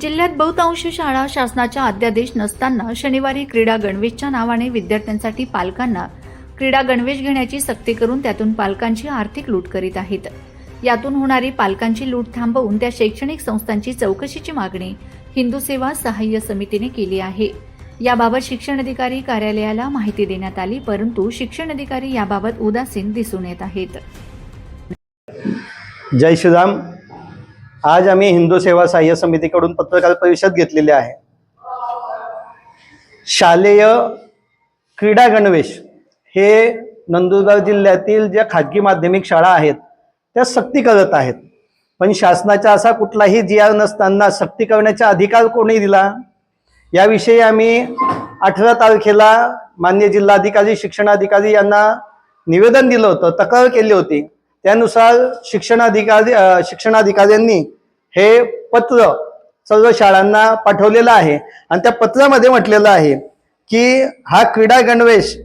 जिल्ह्यात बहुतांश शाळा शासनाच्या अध्यादेश नसताना शनिवारी क्रीडा गणवेशच्या नावाने विद्यार्थ्यांसाठी पालकांना क्रीडा गणवेश घेण्याची सक्ती करून त्यातून पालकांची आर्थिक लूट करीत आहेत. यातून होणारी पालकांची लूट थांबवून त्या शैक्षणिक संस्थांची चौकशीची मागणी हिंदू सेवा सहाय्य समितीने केली आहे. याबाबत शिक्षण अधिकारी कार्यालयाला माहिती देण्यात आली परंतु शिक्षण अधिकारी याबाबत उदासीन दिसून येत आहेत. जय श्रीराम. आज आम्ही हिंदू सेवा सहाय्य समितीकडून पत्रकार परिषद घेतलेली आहे. शालेय क्रीडा गणवेश हे नंदुरबार जिल्ह्यातील ज्या खाजगी माध्यमिक शाळा आहेत त्या सक्ती करत आहेत. पण शासनाचा असा कुठलाही जी आर नसताना सक्ती करण्याचा अधिकार कोणी दिला? याविषयी आम्ही अठरा तारखेला मान्य जिल्हाधिकारी शिक्षणाधिकारी यांना निवेदन दिलं होतं तक्रार केली होती. त्यानुसार शिक्षणाधिकारी शिक्षणाधिकाऱ्यांनी हे पत्र सर्व शाळांना पाठवलेलं आहे. आणि त्या पत्रामध्ये म्हटलेलं आहे की हा क्रीडा गणवेश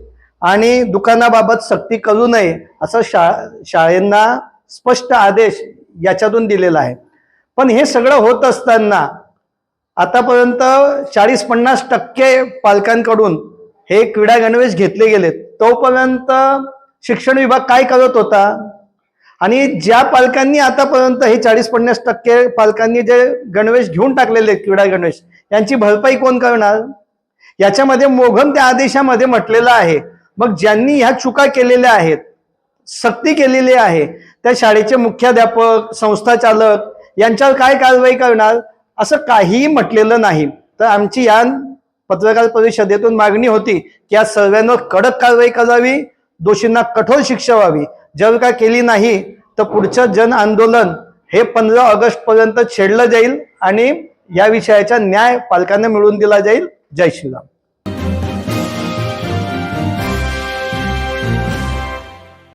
आणि दुकानाबाबत सक्ती करू नये असं शा शाळेंना स्पष्ट आदेश याच्यातून दिलेला आहे. पण हे सगळं होत असताना आतापर्यंत चाळीस पन्नास टक्के पालकांकडून हे क्रीडा गणवेश घेतले गेलेत. तोपर्यंत शिक्षण विभाग काय करत होता? आणि ज्या पालकांनी आतापर्यंत हे चाळीस पन्नास टक्के पालकांनी जे गणवेश घेऊन टाकलेले आहेत क्रीडा गणवेश यांची भरपाई कोण करणार? याच्यामध्ये मोघम त्या आदेशामध्ये म्हटलेलं आहे. मग ज्यांनी ह्या चुका केलेल्या आहेत सक्ती केलेली आहे त्या शाळेचे मुख्याध्यापक संस्था चालक यांच्यावर काय कारवाई करणार? असं काहीही म्हटलेलं नाही. तर आमची या पत्रकार परिषदेतून मागणी होती की या सर्वांवर कडक कारवाई करावी. दोषींना कठोर शिक्षा व्हावी. जर का केली नाही तर पुढचं जन आंदोलन हे पंधरा ऑगस्ट पर्यंत छेडलं जाईल आणि या विषयाचा न्याय पालकांना मिळवून दिला जाईल. जय श्रीराम.